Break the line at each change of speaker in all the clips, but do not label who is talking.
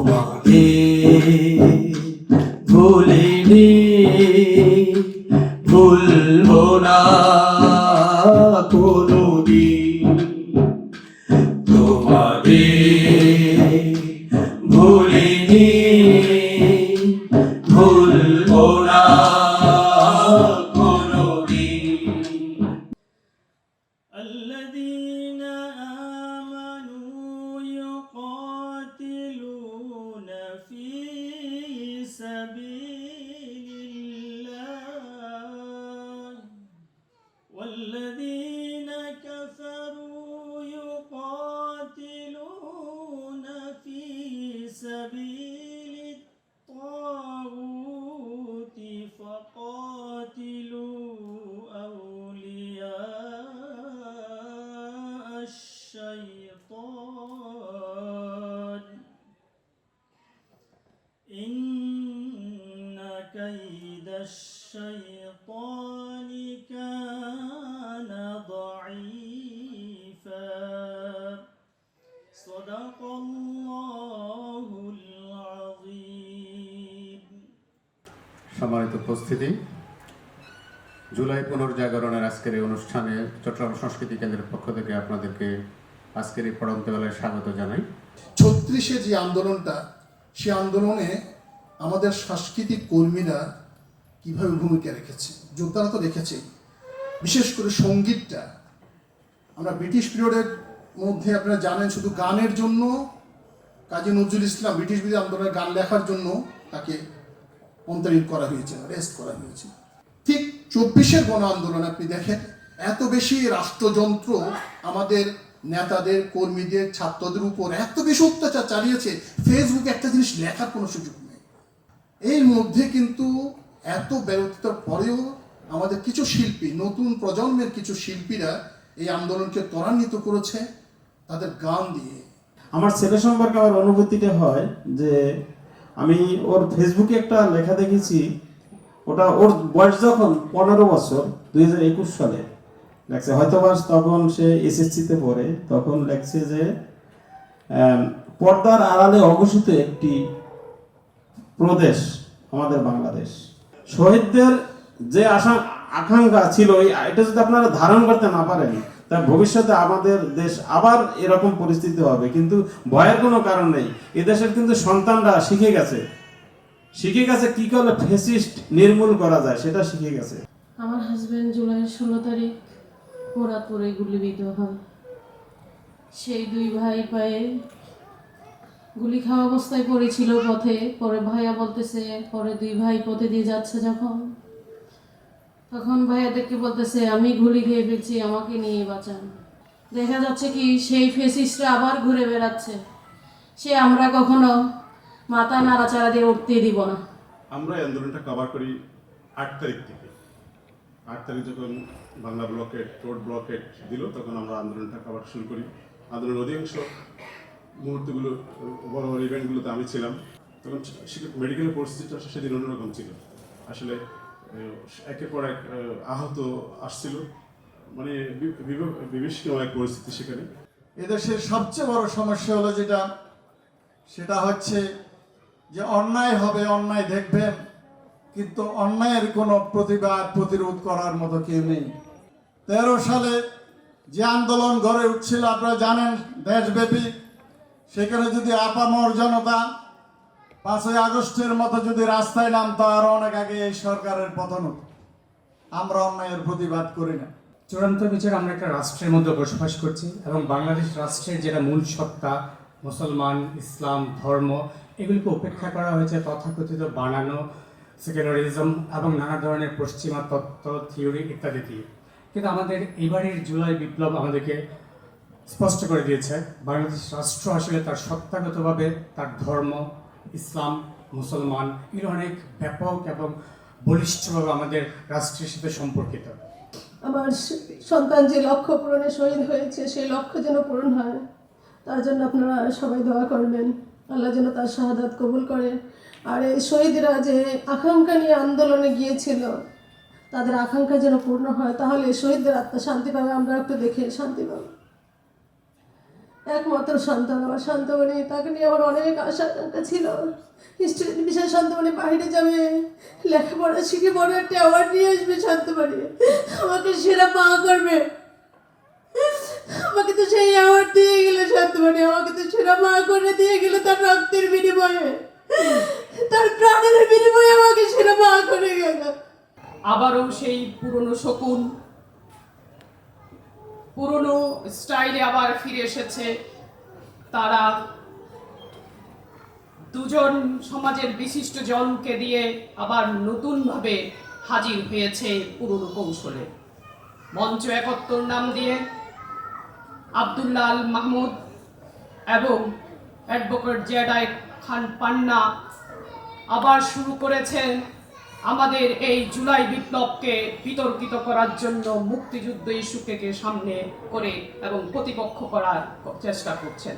তোমাকে ভুলিনি
الشيطان كان ضعيفا صدق الله العظيم
সম্মানিত উপস্থিতি জুলাই পুনর্জাগরণের আজকের এই অনুষ্ঠানে চট্টগ্রাম সংস্কৃতি কেন্দ্রের পক্ষ থেকে আপনাদেরকে আজকের এই পড়ন্ত বেলায় স্বাগত জানাই
ছত্রিশে যে আন্দোলনটা সে আন্দোলনে আমাদের সাংস্কৃতিক কর্মীরা কীভাবে ভূমিকা রেখেছে? যোগদান তো রেখেছে। বিশেষ করে সঙ্গীতটা। আমরা ব্রিটিশ পিরিয়ডের মধ্যে আপনারা জানেন, শুধু গানের জন্য, কাজী নজরুল ইসলাম ব্রিটিশ বিরোধী আন্দোলনের গান লেখার জন্য তাকে অন্তরীণ করা হয়েছে রেস্ট করা হয়েছে। ঠিক চব্বিশের গণ আন্দোলন আপনি দেখেন, এত বেশি রাষ্ট্রযন্ত্র আমাদের নেতাদের, কর্মীদের, ছাত্রদের উপর এত বেশি অত্যাচার চালিয়েছে ফেসবুকে একটা জিনিস লেখার কোনো সুযোগ নেই। এর মধ্যে কিন্তু এত ব্যর্থতার পরেও আমাদের কিছু শিল্পী, নতুন প্রজন্মের কিছু শিল্পীরা এই আন্দোলনকে ত্বরান্বিত করেছে তাদের গান দিয়ে।
আমার ছেলে সম্পর্কে আমার অনুভূতিটা হয় যে আমি ওর ফেসবুকে একটা লেখা দেখেছি, ওটা ওর বয়স যখন পনেরো বছর, দুই হাজার একুশ সালে। লেখছে, হয়তো তখন সে এসএসসিতে পড়ে, তখন লেখছে যে পর্দার আড়ালে অঘোষিত একটি প্রদেশ, আমাদের বাংলাদেশ। শহীদদের যে আশা, আকাঙ্ক্ষা ছিল এটা যদি আপনারা ধারণ করতে না পারেন, তা ভবিষ্যতে আমাদের দেশ আবার এরকম পরিস্থিতি হবে। কিন্তু ভয়ের কোনো কারণ নেই। এদেশের কিন্তু সন্তানরা শিখে গেছে। শিখে গেছে কি করলে ফেসিস্ট নির্মূল করা যায়, সেটা শিখে গেছে।
আমার হাজবেন্ড জুলাইয়ের ষোলো তারিখ মুরাদপুরে গুলিবিদ্ধ হয় সেই দুই ভাই পায়ে গুলি খাওয়া অবস্থায় পড়েছিল পথে। পরে ভাইয়া বলতেছে, পরে দুই ভাই পথে দিয়ে যাচ্ছে যখন। তখন ভাইয়াদেরকে বলতেছে, আমি গুলি খেয়ে ফেলছি, আমাকে নিয়ে বাঁচান। দেখা যাচ্ছে কি, সেই ফেসিস্টরা আবার ঘুরে বেড়াচ্ছে। সে আমরা কখনো মাথা নাড়াচাড়া দিয়ে উঠতে দিব না।
আমরা আন্দোলনটা কভার করি আট তারিখ থেকে। আট তারিখ যখন বাংলা ব্লকেট রোড ব্লকেট দিল, তখন আমরা আন্দোলনটা কভার শুরু করি। আন্দোলনের অধিকাংশ মুহূর্তগুলো, বড় বড় ইভেন্টগুলোতে আমি ছিলাম। তখন মেডিকেলের পরিস্থিতিটা সেদিন অন্যরকম ছিল। আসলে একের পর এক আহত আসছিল। মানে বি- বিভ- এক পরিস্থিতি সেখানে।
এদেশের সবচেয়ে বড় সমস্যা হলো যেটা, সেটা হচ্ছে যে অন্যায় হবে, অন্যায় দেখবেন, কিন্তু অন্যায়ের কোনো প্রতিবাদ, প্রতিরোধ করার মতো কেউ নেই। তেরো সালে যে আন্দোলন গড়ে উঠছিল, আপনারা জানেন, দেশব্যাপী সেখানে যদি আপামর জনতা পাঁচই আগস্টের মতো যদি রাস্তায় নামতো, আরও অনেক আগে এই সরকারের পতন হতো। আমরা অন্যায়ের প্রতিবাদ করি না।
চূড়ান্ত বিচার আমরা একটা রাষ্ট্রের মধ্যে বসবাস করছি এবং বাংলাদেশ রাষ্ট্রের যেটা মূল সত্তা, মুসলমান, ইসলাম, ধর্ম, এগুলিকে উপেক্ষা করা হয়েছে তথাকথিত বানানো সেকুলারিজম এবং নানা ধরনের পশ্চিমা তত্ত্ব থিওরি ইত্যাদি দিয়ে। কিন্তু আমাদের এবারের জুলাই বিপ্লব আমাদেরকে স্পষ্ট করে দিয়েছে, বাংলাদেশ রাষ্ট্র আসলে তার সত্তাগতভাবে তার ধর্ম, ইসলাম, মুসলমান, এগুলো অনেক ব্যাপক এবং বলিষ্ঠভাবে আমাদের রাষ্ট্রের সাথে সম্পর্কিত।
আমার সন্তান যে লক্ষ্য পূরণে শহীদ হয়েছে, সেই লক্ষ্য যেন পূরণ হয়, তার জন্য আপনারা সবাই দোয়া করবেন। আল্লাহ যেন তার শাহাদাত কবুল করে। আর এই শহীদরা যে আকাঙ্ক্ষা নিয়ে আন্দোলনে গিয়েছিল, তাদের আকাঙ্ক্ষা যেন পূর্ণ হয়, তাহলে শহীদদের আত্মা শান্তি পাবে, আমরা একটু দেখে শান্তি পাবো। একমাত্র সন্তান, আমার শান্তমণি তাকে নিয়ে আমার অনেক আশা ছিল। হিস্ট্রি বিষয় শান্তমণি বাইরে যাবে। লেখাপড়া শিখে বড় একটা অ্যাওয়ার্ড নিয়ে আসবে শান্তমণি আমাকে সেরা মা করবে। আমাকে তো সেই অ্যাওয়ার্ড দিয়ে গেল শান্তমণি আমাকে তো সেরা মা করে দিয়ে গেল তার রক্তের বিনিময়ে। তার প্রাণের বিনিময়ে আমাকে সেরা মা করে গেল।
আবারও সেই পুরনো শকুন পুরনো স্টাইলে আবার ফিরে এসেছে তারা। দুজন সমাজের বিশিষ্ট জনকে দিয়ে আবার নতুনভাবে হাজির হয়েছে পুরনো কৌশলে। মঞ্চ একত্তর নাম দিয়ে আবদুল্লাহ আল মাহমুদ এবং অ্যাডভোকেট জেডাই খান পান্না আবার শুরু করেছেন আমাদের এই জুলাই বিপ্লবকে বিতর্কিত করার জন্য মুক্তিযুদ্ধ ইস্যুকে সামনে করে এবং প্রতিপক্ষ করার চেষ্টা করছেন।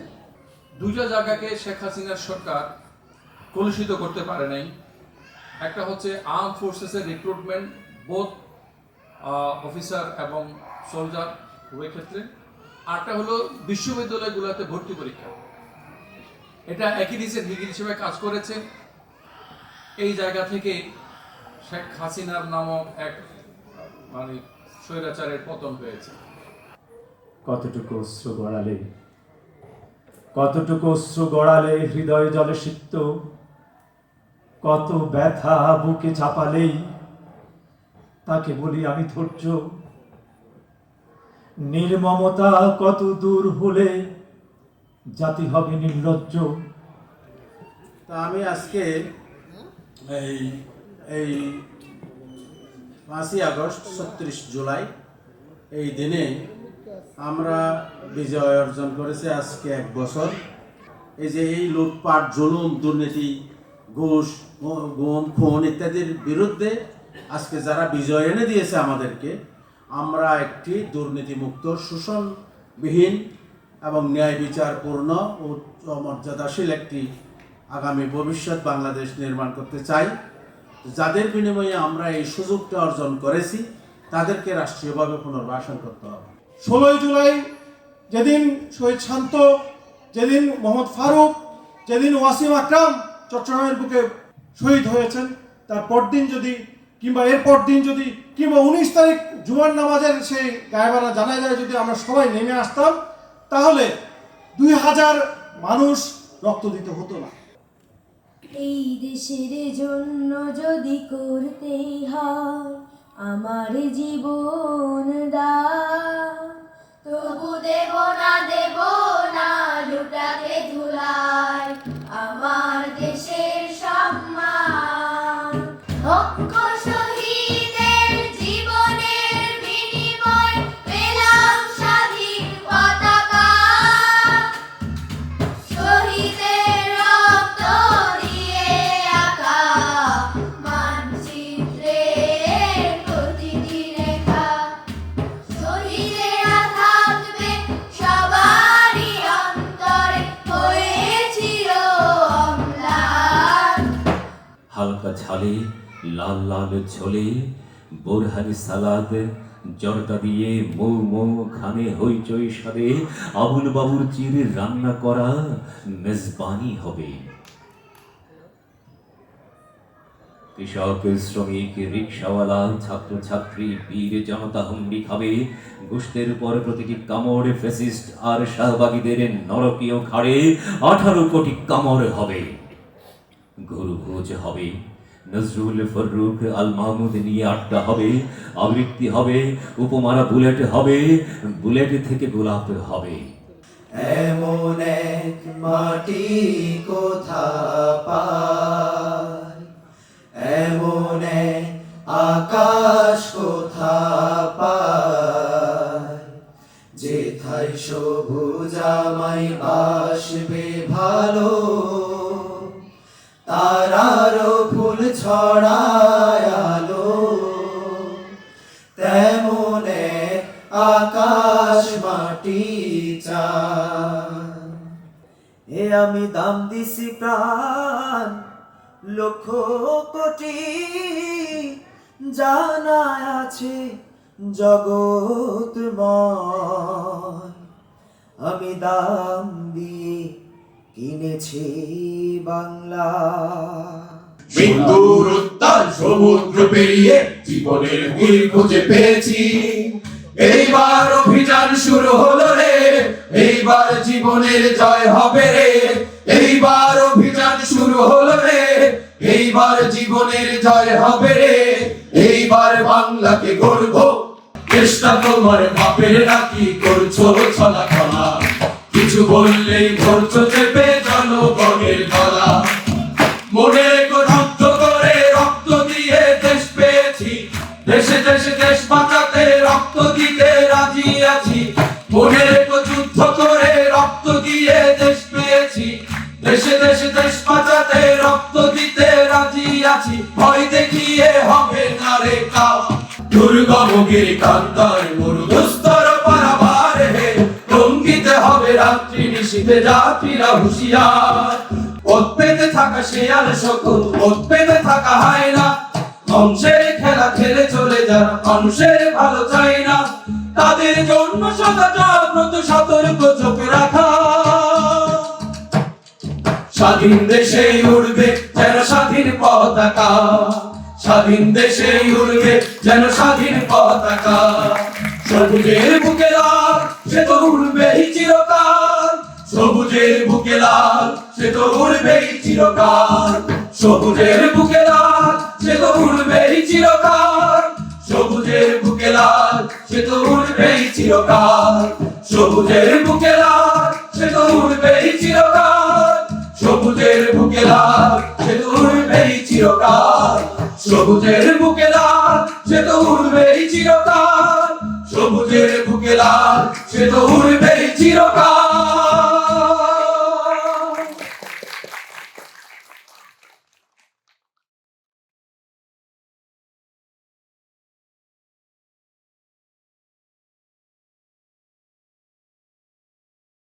দুইটা জায়গাকে শেখ হাসিনার সরকার কলুষিত করতে পারে নাই। একটা হচ্ছে আর্ম ফোর্সেসের রিক্রুটমেন্ট, বোথ অফিসার এবং সোলজার উভয় ক্ষেত্রে। আরটা হলো বিশ্ববিদ্যালয়গুলোতে ভর্তি পরীক্ষা। এটা একই হিগির হিসেবে কাজ করেছে। এই জায়গা থেকে শেখ হাসিনার নামক এক মানে স্বৈরাচারের পতন হয়েছে।
কতটুকু অশ্রু গড়ালে? কতটুকু অশ্রু গড়ালে হৃদয় জলে সিক্ত? কত ব্যথা বুকে চাপালেই তাকে বলি আমি ধৈর্য? নির্মমতা কত দূর হলে জাতি হবে নির্লজ্জ?
তা আমি আজকে এই এই পাঁচই আগস্ট, ছত্রিশ জুলাই, এই দিনে আমরা বিজয় অর্জন করেছি আজকে এক বছর। এই যে এই লুটপাট, জুলুম, দুর্নীতি, ঘুষ, গুম, খুন ইত্যাদির বিরুদ্ধে আজকে যারা বিজয় এনে দিয়েছে আমাদেরকে, আমরা একটি দুর্নীতিমুক্ত, শোষণবিহীন এবং ন্যায় বিচারপূর্ণ ও মর্যাদাশীল একটি আগামী ভবিষ্যৎ বাংলাদেশ নির্মাণ করতে চাই। যাদের বিনিময়ে আমরা এই সুযোগটা অর্জন করেছি, তাদেরকে রাষ্ট্রীয়ভাবে পুনর্বাসন করতে হবে।
ষোলোই জুলাই, যেদিন শহীদ শান্ত, যেদিন মোহাম্মদ ফারুক, যেদিন ওয়াসিম আকরাম চট্টগ্রামের বুকে শহীদ হয়েছেন, তার পরদিন যদি কিংবা এর দিন যদি কিংবা উনিশ তারিখ জুমার নামাজের সেই গায়েবানা জানা যায় যদি আমরা সবাই নেমে আসতাম, তাহলে দুই হাজার মানুষ রক্ত দিতে হতো না।
এই দেশের জন্য যদি করতেই হয় আমার জীবন
ঝালে লাল লাল ঝোলে, বোরহানি সালাদ, জর্দা দিয়ে মৌ মৌ খানে হইচই সাদে আবুল বাবুর চিরে রান্না করা মেজবানি হবে। কৃষক শ্রমিক, রিক্সাওয়ালা ছাত্র ছাত্রী বীর জনতা হুন্ডি খাবে, গোষ্ঠের পর প্রতিটি কামড় ফেসিস্ট আর শাহবাগীদের নরকীয় খাড়ে আঠারো কোটি কামড় হবে। গরু ভোজ হবে। নজরুল ফররুখ আল মাহমুদ নিয়ে আড্ডা হবে, আবৃত্তি হবে, উপমারা বুলেট হবে, বুলেট থেকে গোলাপ হবে।
এমন এক মাটি কোথা পায়? এমন এক আকাশ কোথা পায়? যেথায় সবুজামাই আসবে ভালো ছড়ায় তেমন আকাশ মাটি চায় এ আমি দাম দিছি প্রাণ, লক্ষ কোটি জানা আছে জগৎ আমি দাম দিয়ে কিনেছি বাংলা।
মৃত্যুর উত্তাল সমুদ্র পেরিয়ে জীবনের খুঁজে পেয়েছি। এইবার অভিযান শুরু হলো রে, এইবার জীবনের জয় হবে রে। এইবার অভিযান শুরু হলো রে, এইবার জীবনের জয় হবে রে। এইবার বাংলাকে গর্ব চেষ্টা তোমার বাপের নাকি করছ ছলা খলা কিছু বললেই ধরছো চেপে জনগণের গলা। মনে রক্ত দিতে রাজি আছি। মনে রেখো যুদ্ধ করে রক্ত দিয়ে দেশ পেয়েছি। দেশে দেশে দেশ বাঁচাতে রক্ত দিতে রাজি আছি। ভয় দেখিয়ে হবে না রে কাম দুর্গম গিরি কান্তার মরু দুস্তর পারাবার হে। টঙ্গিতে হবে রাত্রি নিশীতে যাত্রীরা হুঁশিয়ার। ওত থাকা শেয়াল শকুন ওত পেতে থাকা হয় না ধ্বংসের খেলা খেলে চলে যারা মানুষের ভালো না, তাদের জন্য সদা জাগ্রত সতর্ক রাখা। স্বাধীন দেশেই উড়বে যেন স্বাধীন পতাকা। স্বাধীন দেশেই উড়বে যেন স্বাধীন পতাকা। সবুজের বুকে লাল, সে তো উড়বেই চিরকাল। সবুজের বুকে লাল, সে তো উড়বেই চিরকাল। সবুজের বুকে লাল, সে তো উড়বেই চিরকাল। সে তো উঠবেই চিরকাল। সবুজের বুকে লাল, সে তো উঠবেই চিরকাল। সবুজের বুকে লাল, সে তো উঠবেই চিরকাল। সবুজের বুকে লাল, সে তো উঠবেই চিরকাল। সবুজের বুকে লাল, সে তো উড়বেই চিরকাল।